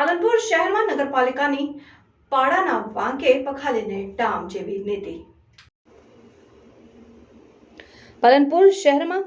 પાલનપુર શહેરમાં નગરપાલિકાની પાડાના વાંકે પખાલીને ડામ જેવી નીતિ. પાલનપુર શહેરમાં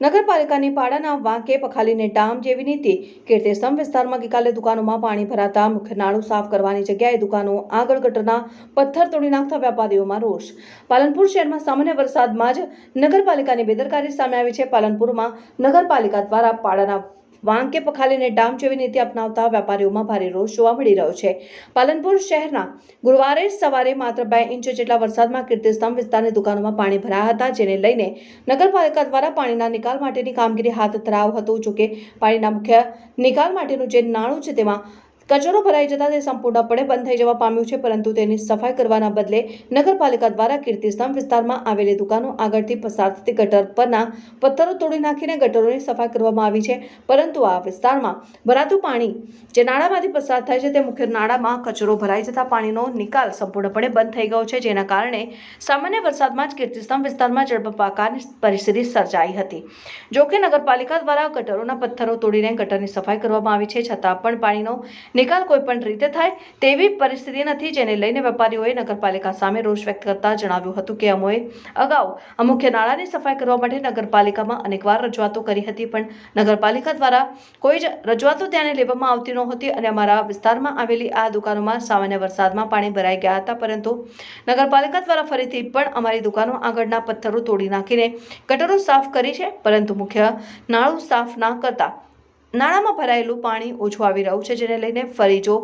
નગરપાલિકાની પાડાના વાંકે પખાલીને ડામ જેવી નીતિ. કીર્તિસ્તંભ વિસ્તારમાં ગઈકાલે દુકાનોમાં પાણી ભરાતા મુખ્ય નાળું સાફ કરવાની જગ્યાએ દુકાનો આગળ ગટરના પથ્થર તોડી નાખતા વેપારીઓમાં રોષ. પાલનપુર શહેરમાં સામાન્ય વરસાદમાં જ નગરપાલિકાની બેદરકારી સામે આવી છે. પાલનપુરમાં નગરપાલિકા દ્વારા પાડાના વાંકે પખાલીને ડામ જેવી નીતિ અપનાવતા વેપારીઓમાં ભારે રોષ જોવા મળી રહ્યો છે. પાલનપુર શહેરના ગુરુવારે સવારે માત્ર બે ઇંચ જેટલા વરસાદમાં કીર્તિસ્તંભ વિસ્તારની દુકાનોમાં પાણી ભરાયા હતા, જેને લઈને નગરપાલિકા દ્વારા પાણીના નિકાલ માટેની કામગીરી હાથ ધરાવ હતું, જોકે પાણીના મુખ્ય નિકાલ માટેનું જે નાણું છે તેમાં કચરો ભરાઈ જતા તે સંપૂર્ણપણે બંધ થઈ જવા પામ્યું છે, પરંતુ તેની સફાઈ કરવાના બદલે નગરપાલિકા દ્વારા કીર્તિસ્તંભ વિસ્તારમાં આવેલી દુકાનો આગળથી પસાર થતી ગટર પરના પથ્થરો તોડી નાખીને ગટરોની સફાઈ કરવામાં આવી છે. પરંતુ આ વિસ્તારમાં ભરાતું પાણી જે નાળામાંથી પસાર થાય છે, તે મુખ્ય નાળામાં કચરો ભરાઈ જતા પાણીનો નિકાલ સંપૂર્ણપણે બંધ થઈ ગયો છે, જેના કારણે સામાન્ય વરસાદમાં જ કીર્તિસ્તંભ વિસ્તારમાં જળબંબાકારની પરિસ્થિતિ સર્જાઈ હતી. જોકે નગરપાલિકા દ્વારા ગટરોના પથ્થરો તોડીને ગટરની સફાઈ કરવામાં આવી છે, છતાં પણ પાણીનો નિકાલ કોઈપણ રીતે થાય તેવી પરિસ્થિતિ નથી જેને લઈને વેપારીઓએ નગરપાલિકા સામે રોષ વ્યક્ત કરતા જણાવ્યું હતું કે અમોએ અગાઉ આ મુખ્ય નાળાની સફાઈ કરવા માટે નગરપાલિકામાં અનેકવાર રજૂઆતો કરી હતી, પણ નગરપાલિકા દ્વારા કોઈ જ રજૂઆતો ધ્યાને લેવામાં આવતી નહોતી અને અમારા વિસ્તારમાં આવેલી આ દુકાનોમાં સામાન્ય વરસાદમાં પાણી ભરાઈ ગયા હતા, પરંતુ નગરપાલિકા દ્વારા ફરીથી પણ અમારી દુકાનો આગળના પથ્થરો તોડી નાખીને ગટરો સાફ કરી છે, પરંતુ મુખ્ય નાળું સાફ ના કરતા નાળામાં ભરાયેલું પાણી ઓછું આવી રહ્યું છે જેને લઈને ફરી જો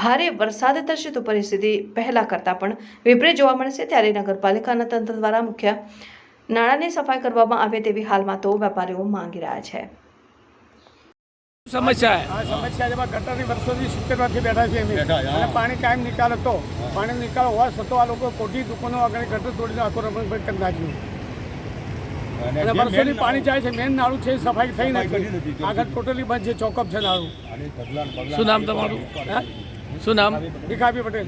ભારે વરસાદ થશે તો પરિસ્થિતિ પહેલા કરતાં પણ વિપરીત જોવા મળશે. ત્યારે નગરપાલિકાના તંત્ર દ્વારા મુખ્ય નાણાંની સફાઈ કરવામાં આવે તેવી હાલમાં તો વેપારીઓ માંગી રહ્યા છે. સમસ્યા સમસ્યા જેમાં ગટરની વર્ષોથી સિત્તેર વર્ષથી બેઠા છીએ અમે. અને પાણી કાયમ નિકાલ હતો પાણી નિકાલ હોવા છતાં આ લોકો કોટી દુકાનો આગળ ગટર તોડીને આખો રમણભાઈ કરી નાખ્યું અને વર્ષોથી પાણી જાય છે મેન નાળું છે એ સફાઈ થઈ નથી. આગળ ટોટલી બંધ છે ચોકઅપ છે નાળું. શું નામ તમારું? હા? શું નામ? ભીખાભી પટેલ.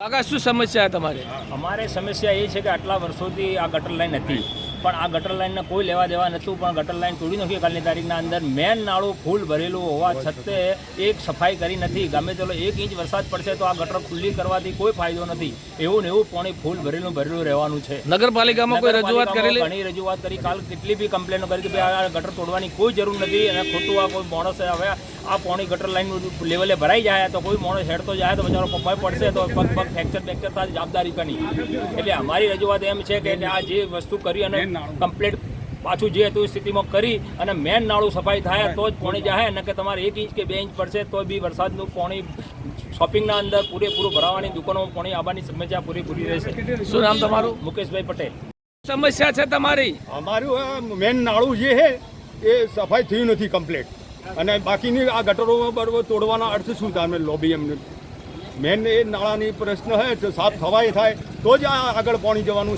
કાકા શું સમસ્યા તમારે? અમારે સમસ્યા એ છે કે આટલા વર્ષોથી આ ગટર લાઈન હતી. પણ આ ગટર લાઇનને કોઈ લેવા દેવા નહોતું પણ ગટર લાઈન તોડી નાખી કાલની તારીખના અંદર. મેન નાળું ફૂલ ભરેલું હોવા છતાં એક સફાઈ કરી નથી. ગમે તેલો એક ઇંચ વરસાદ પડશે તો આ ગટર ખુલ્લી કરવાથી કોઈ ફાયદો નથી. એવું ને એવું પાણી ફૂલ ભરેલું ભરેલું રહેવાનું છે. નગરપાલિકામાં કોઈ રજૂઆત કરેલી? ઘણી રજૂઆત કરી. કાલ કેટલી બી કમ્પ્લેનો કરી કે ભાઈ આ ગટર તોડવાની કોઈ જરૂર નથી. અને ખોટું આ કોઈ માણસ હવે આ પાણી ગટર લાઈન લેવલે ભરાઈ જાય તો કોઈ માણસ હેડતો જાય તો બચારો પપ્પા પડશે તો પગ પગ ફ્રેક્ચર ફ્રેક્ચર થાય જવાબદારી કની? એટલે અમારી રજૂઆત એમ છે કે આ જે વસ્તુ કરી અને કમ્પ્લેટ પાછું જે હતું સ્થિતિમાં કરી અને મેન નાળું સફાઈ થાય તો જ પાણી જાય. અને કે તમારે એક ઇંચ કે બે ઇંચ પડશે તો બી વરસાદનું પાણી શોપિંગના અંદર પૂરેપૂરું ભરાવાની દુકાનોમાં પાણી આવવાની સમસ્યા પૂરેપૂરી રહેશે. શું નામ તમારું? મુકેશભાઈ પટેલ. સમસ્યા છે તમારી? અમારું મેન નાળું જે છે એ સફાઈ થયું નથી કમ્પ્લીટ અને બાકીની આ ગટરો બરોબર તોડવાના અર્થ શું થાય? લોબી એમને. મેન એ નાળાની પ્રશ્ન હે સાફ થવાય થાય તો જ આ આગળ પાણી જવાનું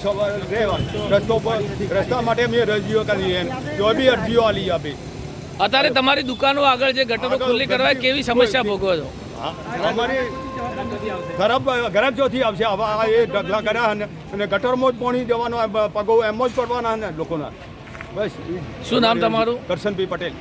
રહેવાનું. રસ્તો પર રસ્તા માટે મેં રજીઓ કરી એમ. જો બી અરજીઓ આલી આપી. અત્યારે તમારી દુકાનો આગળ જે ગટરો ખુલ્લી કરવા કેવી સમસ્યા ભોગવો છો? હા, અમારી ખરાબ ખરાબ ચોથી આવશે. હવે આ એ ઢગલા કર્યા અને અને ગટરમાં જ પાણી જવાનો પગો એમ જ પડવાના ને લોકોના. બસ. શું નામ તમારું? કરશનભાઈ પટેલ.